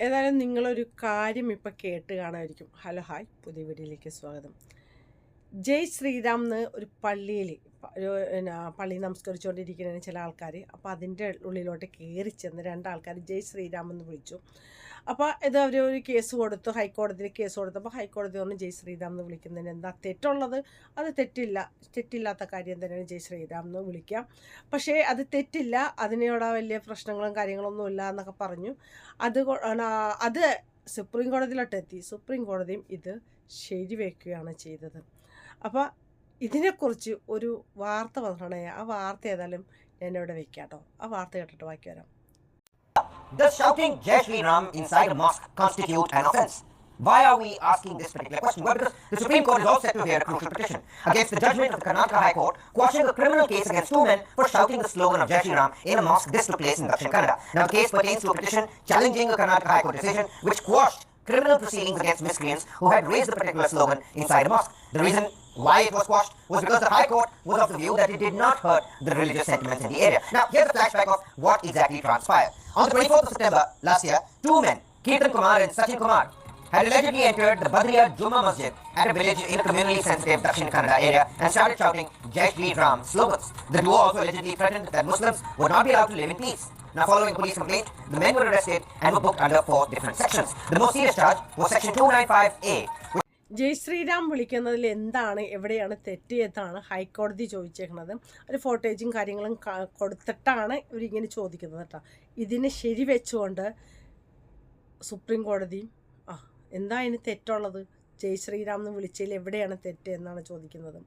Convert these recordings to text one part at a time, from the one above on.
ഏതായാലും നിങ്ങളൊരു കാര്യം ഇപ്പം കേട്ട് കാണാമായിരിക്കും. Hello hi. പുതിയ വീഡിയോയിലേക്ക് സ്വാഗതം. ജയ് ശ്രീറാം എന്ന് ഒരു പള്ളിയിൽ ഒരു പിന്നെ പള്ളി നമസ്കരിച്ചുകൊണ്ടിരിക്കുന്ന ചില ആൾക്കാർ അപ്പോൾ അതിന്റെ ഉള്ളിലോട്ട് കയറി ചെന്ന് രണ്ടാൾക്കാർ ജയ് ശ്രീറാം എന്ന് വിളിച്ചു. അപ്പോൾ ഇത് അവർ ഒരു കേസ് കൊടുത്തു ഹൈക്കോടതിയിൽ കേസ് കൊടുത്തപ്പോൾ ഹൈക്കോടതി പറഞ്ഞു ജയ് ശ്രീറാം എന്ന് വിളിക്കുന്നതിന് എന്താ തെറ്റുള്ളത്? അത് തെറ്റില്ല തെറ്റില്ലാത്ത കാര്യം തന്നെയാണ് ജയ് ശ്രീറാം എന്ന് വിളിക്കാം. പക്ഷേ അത് തെറ്റില്ല അതിനോട് വലിയ പ്രശ്നങ്ങളും കാര്യങ്ങളൊന്നും ഇല്ല എന്നൊക്കെ പറഞ്ഞു. അത് അത് സുപ്രീം കോടതിയിലോട്ട് എത്തി സുപ്രീം കോടതിയും ഇത് ശരിവെക്കുകയാണ് ചെയ്തത്. അപ്പോൾ ഇതിനെക്കുറിച്ച് ഒരു വാർത്ത വന്നിട്ടുണ്ടെങ്കിൽ ആ വാർത്ത ഏതായാലും ഞാൻ ഇവിടെ വെക്കാം കേട്ടോ ആ വാർത്ത കേട്ടിട്ട് ബാക്കി വരാം The shouting Jai Shri Ram inside a mosque constitute an offense? Why are we asking this particular question? Well, because the Supreme Court is all set to hear a crucial petition against the judgment of the Karnataka High Court quashing a criminal case against two men for shouting the slogan of Jai Shri Ram in a mosque. This took place in Dakshin Kannada. Now, the case pertains to a petition challenging a Karnataka High Court decision which quashed criminal proceedings against miscreants who had raised the particular slogan inside a mosque. The reason why it was quashed was because the High Court was of the view that it did not hurt the religious sentiments in the area. Now, here's a flashback of what exactly transpired. On the 24th of September last year, two men, Kirtan Kumar and Sachin Kumar, had allegedly entered the Badriya Juma Masjid at a village in the communally sensitive Dakshin Kannada area and started shouting Jai Shri Ram slogans. The duo also allegedly threatened that Muslims would not be allowed to live in peace. Now, following police complaint, the men were arrested and were booked under four different sections. The most serious charge was section 295A, which ജയ് ശ്രീരാം വിളിക്കുന്നതിൽ എന്താണ് എവിടെയാണ് തെറ്റിയതാണ് ഹൈക്കോടതി ചോദിച്ചേക്കുന്നത്. ഒരു ഫോട്ടേജും കാര്യങ്ങളും കൊടുത്തിട്ടാണ് ഇവരിങ്ങനെ ചോദിക്കുന്നത് കേട്ടോ. ഇതിനെ ശരി വെച്ചുകൊണ്ട് സുപ്രീം കോടതി ആ എന്താ ഇനി തെറ്റുള്ളത്? ജയ് ശ്രീരാം എന്ന് വിളിച്ചതിൽ എവിടെയാണ് തെറ്റ് എന്നാണ് ചോദിക്കുന്നത്.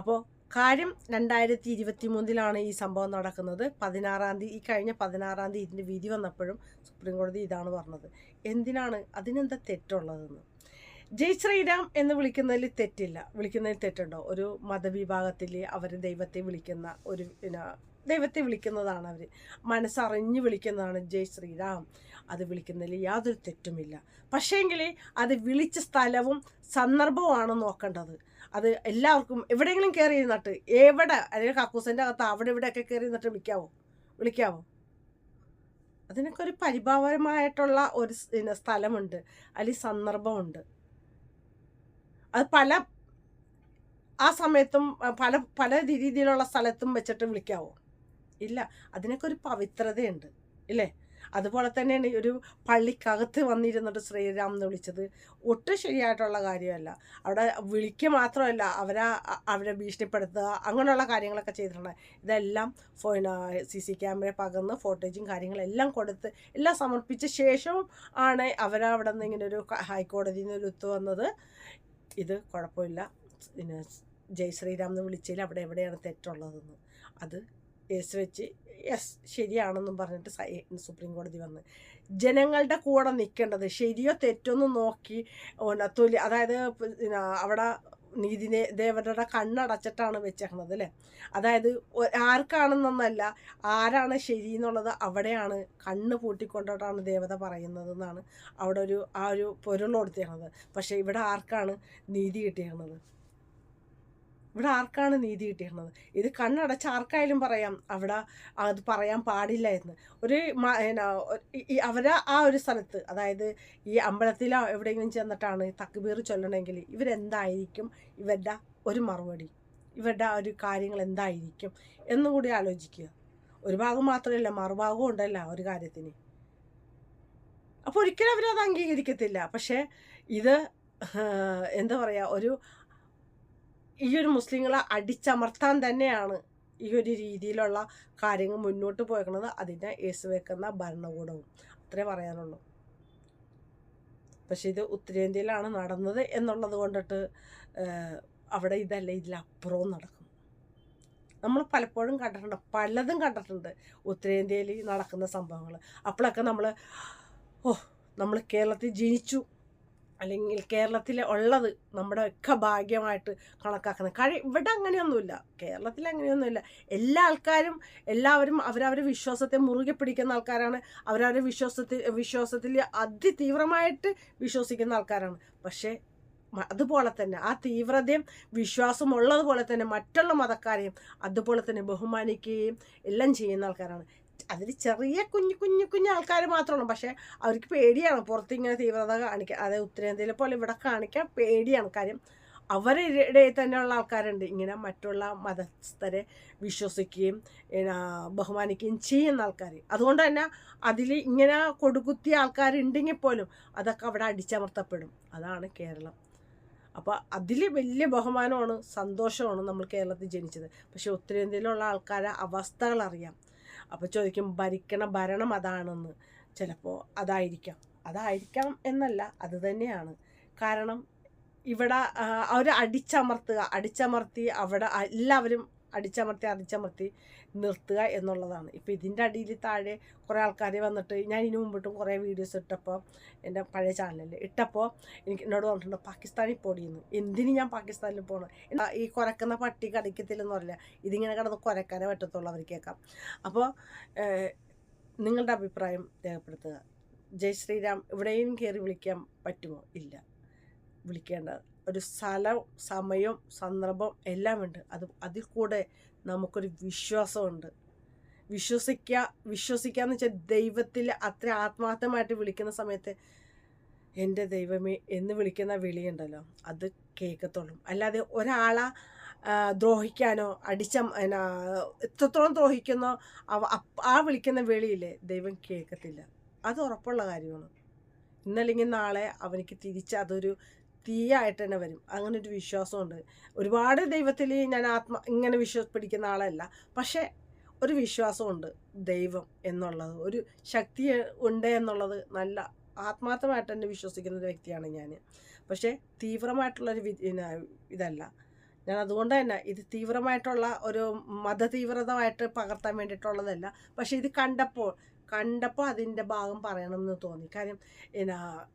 അപ്പോൾ കാര്യം രണ്ടായിരത്തി ഇരുപത്തി മൂന്നിലാണ് ഈ സംഭവം നടക്കുന്നത്. പതിനാറാം തീയതി ഈ കഴിഞ്ഞ പതിനാറാം തീയതി ഇതിന്റെ വിധി വന്നപ്പോഴും സുപ്രീം കോടതി ഇതാണ് പറഞ്ഞത്. എന്തിനാണ് അതിനെന്താ തെറ്റുള്ളതെന്ന്? ജയ് ശ്രീരാം എന്ന് വിളിക്കുന്നതിൽ തെറ്റില്ല. വിളിക്കുന്നതിൽ തെറ്റുണ്ടോ? ഒരു മതവിഭാഗത്തിൽ അവർ ദൈവത്തെ വിളിക്കുന്ന ഒരു ദൈവത്തെ വിളിക്കുന്നതാണ് അവർ. മനസ്സറിഞ്ഞ് വിളിക്കുന്നതാണ് ജയ് ശ്രീരാം. അത് വിളിക്കുന്നതിൽ യാതൊരു തെറ്റുമില്ല. പക്ഷേങ്കിൽ അത് വിളിച്ച സ്ഥലവും സന്ദർഭവുമാണ് നോക്കേണ്ടത്. അത് എല്ലാവർക്കും എവിടെയെങ്കിലും കയറി ഇരുന്നിട്ട് എവിടെ അല്ലെങ്കിൽ കക്കൂസിന്റെ അകത്ത് അവിടെ ഇവിടെയൊക്കെ കയറി ഇരുന്നിട്ട് വിളിക്കാവോ? വിളിക്കാവോ? അതിനൊക്കെ ഒരു പരിഭാവമായിട്ടുള്ള ഒരു സ്ഥലമുണ്ട്. അല്ലെങ്കിൽ സന്ദർഭമുണ്ട്. അത് പല ആ സമയത്തും പല പല രീതിയിലുള്ള സ്ഥലത്തും വെച്ചിട്ട് വിളിക്കാവോ? ഇല്ല. അതിനൊക്കെ ഒരു പവിത്രതയുണ്ട്. ഇല്ലേ? അതുപോലെ തന്നെയാണ് ഒരു പള്ളിക്കകത്ത് വന്നിരുന്നിട്ട് ശ്രീരാം എന്ന് വിളിച്ചത് ഒട്ടും ശരിയായിട്ടുള്ള കാര്യമല്ല. അവിടെ വിളിക്കുക മാത്രമല്ല അവരെ അവരെ ഭീഷണിപ്പെടുത്തുക അങ്ങനെയുള്ള കാര്യങ്ങളൊക്കെ ചെയ്തിട്ടുണ്ട്. ഇതെല്ലാം സി സി ക്യാമറ പകർന്ന് ഫോട്ടേജും കാര്യങ്ങളെല്ലാം കൊടുത്ത് എല്ലാം സമർപ്പിച്ച ശേഷവും ആണ് അവരവിടെ നിന്ന് ഇങ്ങനെ ഒരു ഹൈക്കോടതിയിൽ നിന്ന് ഒരു ഒത്തു വന്നത്. ഇത് കുഴപ്പമില്ല. പിന്നെ ജയ് ശ്രീരാം എന്ന് വിളിച്ചതിൽ അവിടെ എവിടെയാണ് തെറ്റുള്ളതെന്ന്. അത് കേസ് വെച്ച് യെസ് ശരിയാണെന്നും പറഞ്ഞിട്ട് സുപ്രീം കോടതി വന്ന്. ജനങ്ങളുടെ കൂടെ നിൽക്കേണ്ടത് ശരിയോ തെറ്റോ എന്ന് നോക്കി തുല്യ തൊലി അതായത് അവിടെ നീതി ദേവരുടെ കണ്ണടച്ചിട്ടാണ് വെച്ചേക്കുന്നത് അല്ലേ? അതായത് ആർക്കാണെന്നൊന്നല്ല ആരാണ് ശരി എന്നുള്ളത് അവിടെയാണ് കണ്ണ് പൂട്ടിക്കൊണ്ടിട്ടാണ് ദേവത പറയുന്നത് എന്നാണ് അവിടെ ഒരു ആ ഒരു പൊരുൾ കൊടുത്തേക്കുന്നത് പക്ഷേ ഇവിടെ ആർക്കാണ് നീതി കിട്ടിയേക്കണത്? ഇവിടെ ആർക്കാണ് നീതി കിട്ടിയിരുന്നത്? ഇത് കണ്ണടച്ച് ആർക്കായാലും പറയാം അവിടെ അത് പറയാൻ പാടില്ല എന്ന്. ഒരു അവരെ ആ ഒരു സ്ഥലത്ത് അതായത് ഈ അമ്പലത്തിലോ എവിടെയെങ്കിലും ചെന്നിട്ടാണ് തക്ബീർ ചൊല്ലണമെങ്കിൽ ഇവരെന്തായിരിക്കും? ഇവരുടെ ഒരു മറുപടി ഇവരുടെ ഒരു കാര്യങ്ങൾ എന്തായിരിക്കും എന്നുകൂടി ആലോചിക്കുക. ഒരു ഭാഗം മാത്രമല്ല മറുഭാഗവും ഉണ്ടല്ല ഒരു കാര്യത്തിന്. അപ്പോൾ ഒരിക്കലും അവരത് അംഗീകരിക്കത്തില്ല. പക്ഷേ ഇത് എന്താ പറയുക ഒരു ഈ ഒരു മുസ്ലിങ്ങളെ അടിച്ചമർത്താൻ തന്നെയാണ് ഈ ഒരു രീതിയിലുള്ള കാര്യങ്ങൾ മുന്നോട്ട് പോയേക്കുന്നത്. അതിനെ എസ് വെക്കുന്ന ഭരണകൂടവും. അത്രേ പറയാനുള്ളൂ. പക്ഷെ ഇത് ഉത്തരേന്ത്യയിലാണ് നടന്നത് എന്നുള്ളത് കൊണ്ടിട്ട് അവിടെ ഇതല്ല ഇതിലപ്പുറവും നടക്കും. നമ്മൾ പലപ്പോഴും കണ്ടിട്ടുണ്ട് പലതും കണ്ടിട്ടുണ്ട് ഉത്തരേന്ത്യയിൽ നടക്കുന്ന സംഭവങ്ങൾ. അപ്പോഴൊക്കെ നമ്മൾ ഓ നമ്മൾ കേരളത്തിൽ ജനിച്ചു. അല്ലെങ്കിൽ കേരളത്തിൽ ഉള്ളത് നമ്മുടെ ഒക്കെ ഭാഗ്യമായിട്ട് കണക്കാക്കുന്നത്. കാര്യം ഇവിടെ അങ്ങനെയൊന്നുമില്ല. കേരളത്തിൽ അങ്ങനെയൊന്നുമില്ല. എല്ലാ ആൾക്കാരും എല്ലാവരും അവരവരുടെ വിശ്വാസത്തെ മുറുകെ പിടിക്കുന്ന ആൾക്കാരാണ്. അവരവരുടെ വിശ്വാസത്തിൽ വിശ്വാസത്തിൽ അതിതീവ്രമായിട്ട് വിശ്വസിക്കുന്ന ആൾക്കാരാണ്. പക്ഷേ അതുപോലെ തന്നെ ആ തീവ്രതയും വിശ്വാസം ഉള്ളതുപോലെ തന്നെ മറ്റുള്ള മതക്കാരെയും അതുപോലെ തന്നെ ബഹുമാനിക്കുകയും എല്ലാം ചെയ്യുന്ന ആൾക്കാരാണ്. അതിൽ ചെറിയ കുഞ്ഞു കുഞ്ഞു കുഞ്ഞു ആൾക്കാർ മാത്രമാണ് പക്ഷേ അവർക്ക് പേടിയാണ്. പുറത്ത് ഇങ്ങനെ തീവ്രത കാണിക്കുക അതായത് ഉത്തരേന്ത്യയിലെ പോലെ ഇവിടെ കാണിക്കാൻ പേടിയാണ്. കാര്യം അവരുടെ തന്നെയുള്ള ആൾക്കാരുണ്ട്. ഇങ്ങനെ മറ്റുള്ള മതസ്ഥരെ വിശ്വസിക്കുകയും ബഹുമാനിക്കുകയും ചെയ്യുന്ന ആൾക്കാർ അതുകൊണ്ട് തന്നെ അതിൽ ഇങ്ങനെ കൊടുകുത്തിയ ആൾക്കാരുണ്ടെങ്കിൽ പോലും അതൊക്കെ അവിടെ അടിച്ചമർത്തപ്പെടും. അതാണ് കേരളം. അപ്പോൾ അതിൽ വലിയ ബഹുമാനമാണ് സന്തോഷമാണ് നമ്മൾ കേരളത്തിൽ ജനിച്ചത്. പക്ഷേ ഉത്തരേന്ത്യയിലുള്ള ആൾക്കാരെ അവസ്ഥകൾ അറിയാം അപ്പോൾ ചോദിക്കും ഭരിക്കണ ഭരണം അതാണെന്ന്. ചിലപ്പോൾ അതായിരിക്കാം. അതായിരിക്കാം എന്നല്ല അത് തന്നെയാണ്. കാരണം ഇവിടെ അവർ അടിച്ചമർത്തുക അടിച്ചമർത്തി അവിടെ എല്ലാവരും അടിച്ചമർത്തി അടിച്ചമർത്തി നിർത്തുക എന്നുള്ളതാണ്. ഇപ്പോൾ ഇതിന്റെ അടിയിൽ താഴെ കുറേ ആൾക്കാർ വന്നിട്ട് ഞാൻ ഇതിനു മുമ്പിട്ടും കുറേ വീഡിയോസ് ഇട്ടപ്പോൾ എന്റെ പഴയ ചാനലിൽ ഇട്ടപ്പോൾ എനിക്ക് എന്നോട് പറഞ്ഞിട്ടുണ്ട് പാകിസ്ഥാനിൽ പോടിയെന്ന്. എന്തിന് ഞാൻ പാകിസ്ഥാനിൽ പോകണം ഈ കുറക്കുന്ന പട്ടി കടിക്കത്തില്ലെന്ന് പറയില്ല. ഇതിങ്ങനെ കിടന്ന് കുരക്കാനേ പറ്റത്തുള്ളൂ അവർ കേൾക്കാം അപ്പോൾ നിങ്ങളുടെ അഭിപ്രായം രേഖപ്പെടുത്തുക. ജയ് ശ്രീരാം ഇവിടെയും കയറി വിളിക്കാൻ പറ്റുമോ? ഇല്ല. വിളിക്കേണ്ട ഒരു സ്ഥലം സമയവും സന്ദർഭം എല്ലാം ഉണ്ട് അത് അതിൽ കൂടെ നമുക്കൊരു വിശ്വാസമുണ്ട്. വിശ്വസിക്കുക വിശ്വസിക്കുക എന്ന് വെച്ചാൽ ദൈവത്തിൽ അത്ര ആത്മാർത്ഥമായിട്ട് വിളിക്കുന്ന സമയത്ത് എന്റെ ദൈവമേ എന്ന് വിളിക്കുന്ന വിളിയുണ്ടല്ലോ. അത് കേൾക്കത്തുള്ളൂ. അല്ലാതെ ഒരാളെ ദ്രോഹിക്കാനോ അടിച്ച എത്രത്തോളം ദ്രോഹിക്കുന്നോ ആ വിളിക്കുന്ന വിളിയില്ലേ ദൈവം കേൾക്കത്തില്ല. അത് ഉറപ്പുള്ള കാര്യമാണ്. ഇന്നല്ലെങ്കിൽ നാളെ അവനിക്ക് തിരിച്ച് അതൊരു തീയായിട്ട് തന്നെ വരും. അങ്ങനെ ഒരു വിശ്വാസമുണ്ട് ഒരുപാട് ദൈവത്തിൽ ഞാൻ ആത്മ ഇങ്ങനെ വിശ്വസിപ്പിടിക്കുന്ന ആളല്ല. പക്ഷേ ഒരു വിശ്വാസമുണ്ട് ദൈവം എന്നുള്ളത്. ഒരു ശക്തി ഉണ്ട് എന്നുള്ളത് നല്ല ആത്മാർത്ഥമായിട്ട് തന്നെ വിശ്വസിക്കുന്ന ഒരു വ്യക്തിയാണ് ഞാൻ. പക്ഷേ തീവ്രമായിട്ടുള്ളൊരു ഇതല്ല. ഞാൻ അതുകൊണ്ട് തന്നെ ഇത് തീവ്രമായിട്ടുള്ള ഒരു മതതീവ്രതമായിട്ട് പകർത്താൻ വേണ്ടിയിട്ടുള്ളതല്ല. പക്ഷേ ഇത് കണ്ടപ്പോൾ കണ്ടപ്പോൾ അതിന്റെ ഭാഗം പറയണമെന്ന് തോന്നി. കാര്യം എന്നാ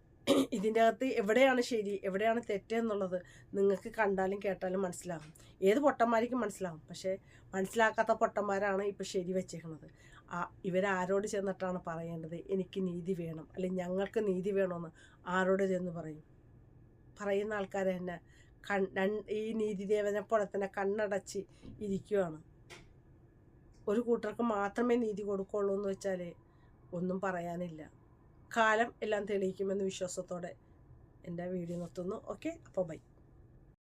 ഇതിന്റെ അകത്ത് എവിടെയാണ് ശരി എവിടെയാണ് തെറ്റ് എന്നുള്ളത് നിങ്ങൾക്ക് കണ്ടാലും കേട്ടാലും മനസ്സിലാകും ഏത് പൊട്ടന്മാർക്കും മനസ്സിലാകും പക്ഷേ മനസ്സിലാക്കാത്ത പൊട്ടന്മാരാണ് ഇപ്പോൾ ശരി വെച്ചേക്കുന്നത് ആ ഇവരാരോട് ചെന്നിട്ടാണ് പറയേണ്ടത് എനിക്ക് നീതി വേണം അല്ലെങ്കിൽ ഞങ്ങൾക്ക് നീതി വേണമെന്ന് ആരോട് ചെന്ന് പറയും? പറയുന്ന ആൾക്കാർ തന്നെ കൺ ഈ ഈ നീതിദേവനെ പോലെ തന്നെ കണ്ണടച്ച് ഇരിക്കുകയാണ് ഒരു കൂട്ടർക്ക് മാത്രമേ നീതി കൊടുക്കുള്ളൂ എന്ന് വെച്ചാൽ ഒന്നും പറയാനില്ല. കാലം എല്ലാം തെളിയിക്കുമെന്ന് വിശ്വാസത്തോടെ എന്റെ വീഡിയോ നിർത്തുന്നു. ഓക്കെ അപ്പോൾ ബൈ.